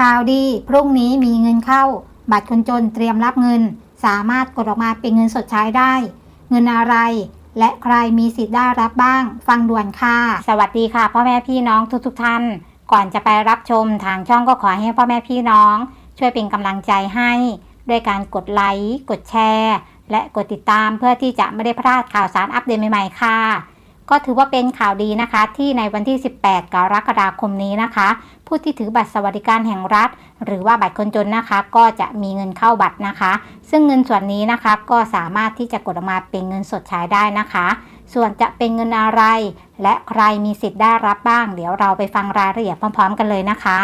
ข่าวดี พรุ่งนี้มีเงินเข้า บัตรคนจนเตรียมรับเงิน สามารถกดออกมาเป็นเงินสดใช้ได้ เงินอะไร และใครมีสิทธิ์ได้รับบ้าง ฟังด่วนค่ะ สวัสดีค่ะพ่อแม่พี่น้องทุกๆทท่าน ก่อนจะไปรับชมทางช่องก็ขอให้พ่อแม่พี่น้อง ช่วยเป็นกำลังใจให้ด้วยการกดไลค์ กดแชร์ และกดติดตามเพื่อที่จะไม่ได้พลาดข่าวสารอัปเดตใหม่ๆค่ะ ก็ถือว่าเป็นข่าวดีนะคะ ที่ในวันที่ 18 กรกฎาคมนี้นะคะ ผู้ที่ถือบัตรสวัสดิการแห่งรัฐ หรือว่าบัตรคนจนนะคะ ก็จะมีเงินเข้าบัตรนะคะ ซึ่งเงินส่วนนี้นะคะก็สามารถที่จะกดออกมาเป็นเงินสดใช้ได้นะคะ ส่วนจะเป็นเงินอะไร และใครมีสิทธิ์ได้รับบ้าง เดี๋ยวเราไปฟังรายละเอียดพร้อม ๆ กันเลยนะคะ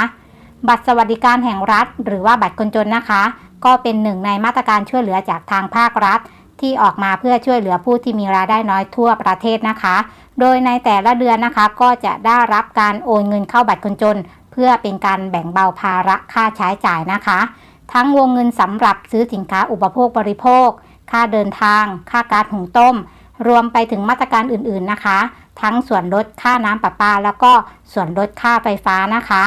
บัตรสวัสดิการแห่งรัฐ หรือว่าบัตรคนจนนะคะ ก็เป็นหนึ่งในมาตรการช่วยเหลือจากทางภาครัฐ ที่ออกมาเพื่อช่วยเหลือผู้ที่มีรายได้น้อยทั่วประเทศนะคะ โดยในแต่ละเดือนนะคะก็จะได้รับการโอนเงินเข้าบัตรคนจน เพื่อเป็นการแบ่งเบาภาระค่าใช้จ่ายนะคะ ทั้งวงเงินสำหรับซื้อสินค้าอุปโภคบริโภค ค่าเดินทาง ค่าการหุงต้ม รวมไปถึงมาตรการอื่นๆนะคะ ทั้งส่วนลดค่าน้ำประปา แล้วก็ส่วนลดค่าไฟฟ้านะคะ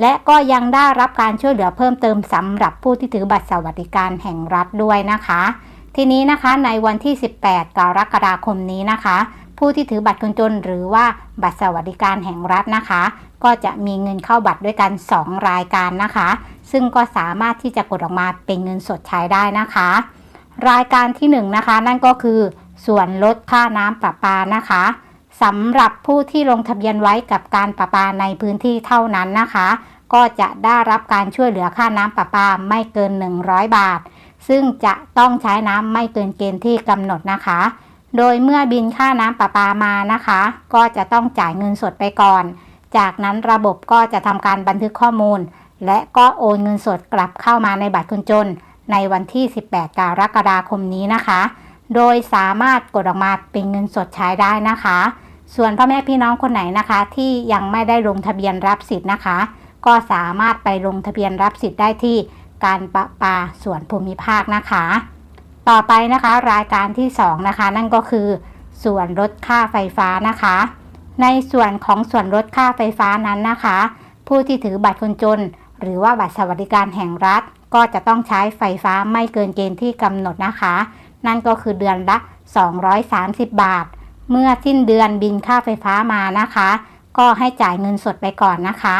และก็ยังได้รับการช่วยเหลือเพิ่มเติมสำหรับผู้ที่ถือบัตรสวัสดิการแห่งรัฐด้วยนะคะ ทีนี้นะคะในวันที่ 18 กรกฎาคมนี้นะคะ ผู้ที่ถือบัตรคนจนหรือว่าบัตรสวัสดิการแห่งรัฐนะคะ ก็จะมีเงินเข้าบัตรด้วยกัน 2 รายการนะคะ ซึ่งก็สามารถที่จะกดออกมาเป็นเงินสดใช้ได้นะคะ รายการที่1นงนะคะ นั่นก็คือส่วนลดค่าน้ำประปานะคะสำหรับผู้ที่ลงทะเบียนไว้กับการประปาในพื้นที่เท่านั้นนะคะ ก็จะได้รับการช่วยเหลือค่าน้ำประปาไม่เกิน 100 บาท ซึ่งจะต้องใช้น้ำไม่เกินเกณฑ์ที่กำหนดนะคะ โดยเมื่อบินค่าน้ำประปามานะคะ ก็จะต้องจ่ายเงินสดไปก่อน จากนั้นระบบก็จะทำการบันทึกข้อมูล และก็โอนเงินสดกลับเข้ามาในบัตรคนจน ในวันที่ 18 กรกฎาคมนี้นะคะ โดยสามารถกดออกมาเป็นเงินสดใช้ได้นะคะ ส่วนพ่อแม่พี่น้องคนไหนนะคะ ที่ยังไม่ได้ลงทะเบียนรับสิทธิ์นะคะ ก็สามารถไปลงทะเบียนรับสิทธิ์ได้ที่ การประปาส่วนภูมิภาคนะคะ ต่อไปนะคะรายการที่ 2 นะคะ นั่นก็คือ ส่วนลดค่าไฟฟ้านะคะ ในส่วนของส่วนลดค่าไฟฟ้านั้นนะคะ ผู้ที่ถือบัตรคนจน หรือว่าบัตรสวัสดิการแห่งรัฐ ก็จะต้องใช้ไฟฟ้าไม่เกินเกณฑ์ที่กำหนดนะคะ นั่นก็คือเดือนละ 230 บาท เมื่อสิ้นเดือนบินค่าไฟฟ้ามานะคะ ก็ให้จ่ายเงินสดไปก่อนนะคะ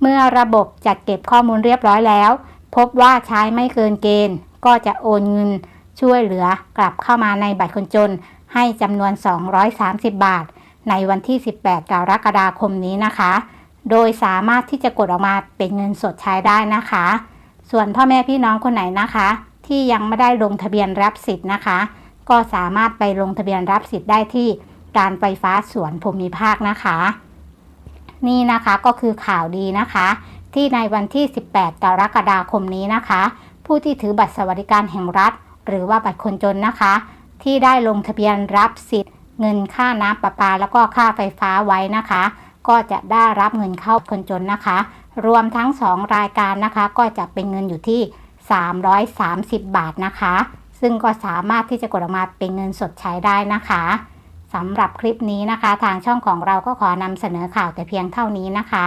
เมื่อระบบจัดเก็บข้อมูลเรียบร้อยแล้ว พบว่าใช้ไม่เกินเกณฑ์ ก็จะโอนเงินช่วยเหลือกลับเข้ามาในบัตรคนจน ให้จำนวน 230 บาท ในวันที่ 18 กรกฎาคมนี้นะคะ โดยสามารถที่จะกดออกมาเป็นเงินสดใช้ได้นะคะ ส่วนพ่อแม่พี่น้องคนไหนนะคะ ที่ยังไม่ได้ลงทะเบียนรับสิทธิ์นะคะ ก็สามารถไปลงทะเบียนรับสิทธิ์ได้ที่การไฟฟ้าส่วนภูมิภาคนะคะ นี่นะคะก็คือข่าวดีนะคะ ที่ในวันที่ 18 กรกฎาคมนี้นะคะ ผู้ที่ถือบัตรสวัสดิการแห่งรัฐ หรือว่าบัตรคนจนนะคะ ที่ได้ลงทะเบียนรับสิทธิ์ เงินค่าน้ำประปา แล้วก็ค่าไฟฟ้าไว้นะคะ ก็จะได้รับเงินเข้าคนจนนะคะ รวมทั้ง 2 รายการนะคะ ก็จะเป็นเงินอยู่ที่ 330 บาทนะคะ ซึ่งก็สามารถที่จะกดออกมาเป็นเงินสดใช้ได้นะคะสำหรับคลิปนี้นะคะ ทางช่องของเราก็ขอนำเสนอข่าวแต่เพียงเท่านี้นะคะ